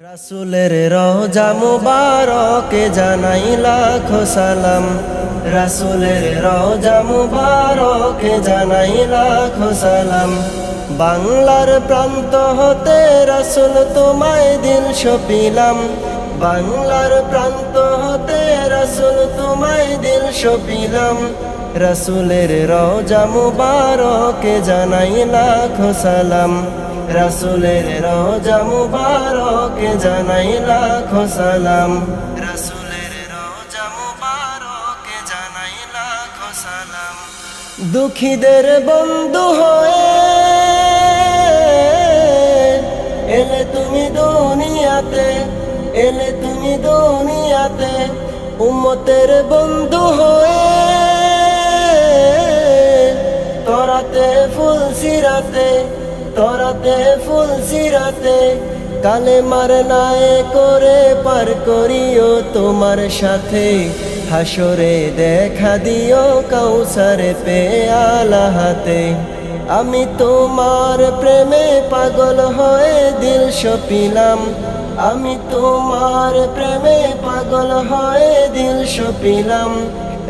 রাসুলের রওজা মুবারকে জানাই লাখো সালাম। রাসুলের রওজা মুবারকে জানাই লাখো সালাম। বাংলার প্রান্ত হতে রাসুল তোমায় দিল সপিলাম। বাংলার প্রান্ত হতে রাসুল তোমায় দিল সপিলাম। রাসুলের রওজা মুবারকে জানাই লাখো সালাম। রাসুলের রোজা মুবারকে জানাই লাখো সালাম। রাসুলের রোজা মুবারকে জানাই লাখো সালাম। দুঃখীদের বন্ধু হয়ে এলে তুমি দুনিয়াতে, এলে তুমি দুনিয়াতে উম্মতের বন্ধু হয়ে তরাতে ফুল সিরাতে তরাতে, ফুল সিরাতে, কালে মার নায়ে করে পার করিও তোমার সাথে। হাসরে দেখা দিও কাউসারে পেয়ালা হাতে। আমি তোমার প্রেমে পাগল হয়ে দিল সপিলাম। আমি তোমার প্রেমে পাগল হয়ে দিল সপিলাম।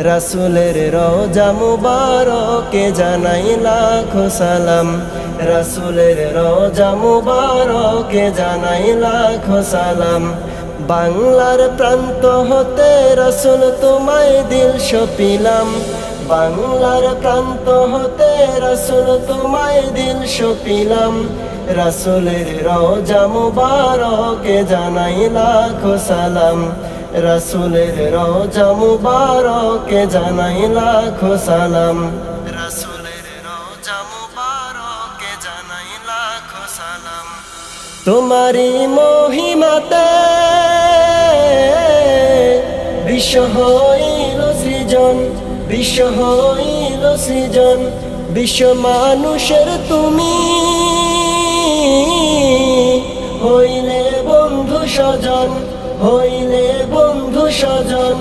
রাসুলের রোজা মুবারকে জানাই লাখো সালাম। রাসুলের রোজা মুবারকে জানাই লাখো সালাম। বাংলার প্রান্ত হতে রসুল তোমায় দিল সপিলাম। বাংলার প্রান্ত হতে রসুল তোমায় দিল সপিলাম। রাসুলের রোজা মুবারকে জানাই লাখো সালাম। রাসুলের রোজা মুবারকে জানাই লাখো সালাম। তোমারি মহিমাতে বিশ্ব হইল সৃজন, বিশ্ব হইল সৃজন, বিশ্ব মানুষের তুমি হইলে বন্ধু স্বজন, হইলে বন্ধু স্বজন।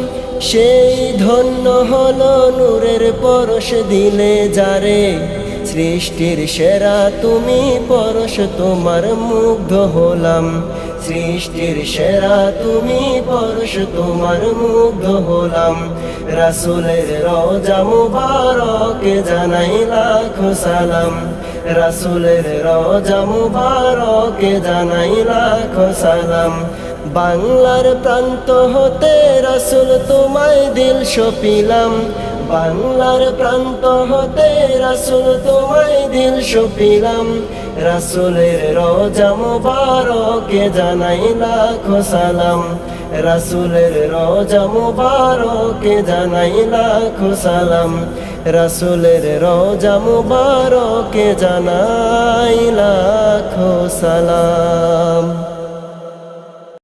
সেই ধন্য হল নূরের পরশ দিলে যারে সৃষ্টির সেরা তুমি পরশ, তোমার মুগ্ধ হলাম। সৃষ্টির সেরা তুমি পরশ, তোমার মুগ্ধ হলাম। রাসুলের রোজা মুবারকে জানাই লাখো সালাম। রাসুলের রোজা মুবারকে জানাই লাখো সালাম। বাংলার প্রান্ত হতে রাসুল তোমায় দিল সপিলাম। বাংলার প্রান্ত হতে রাসুল তোমায় দিল সপিলাম রাসুলের রোজা মুবারকে জানাই লাখো সালাম। রাসুলের রোজা মুবারকে জানাই লাখো সালাম। রাসুলের রোজা মুবারকে জানাই লাখো সালাম।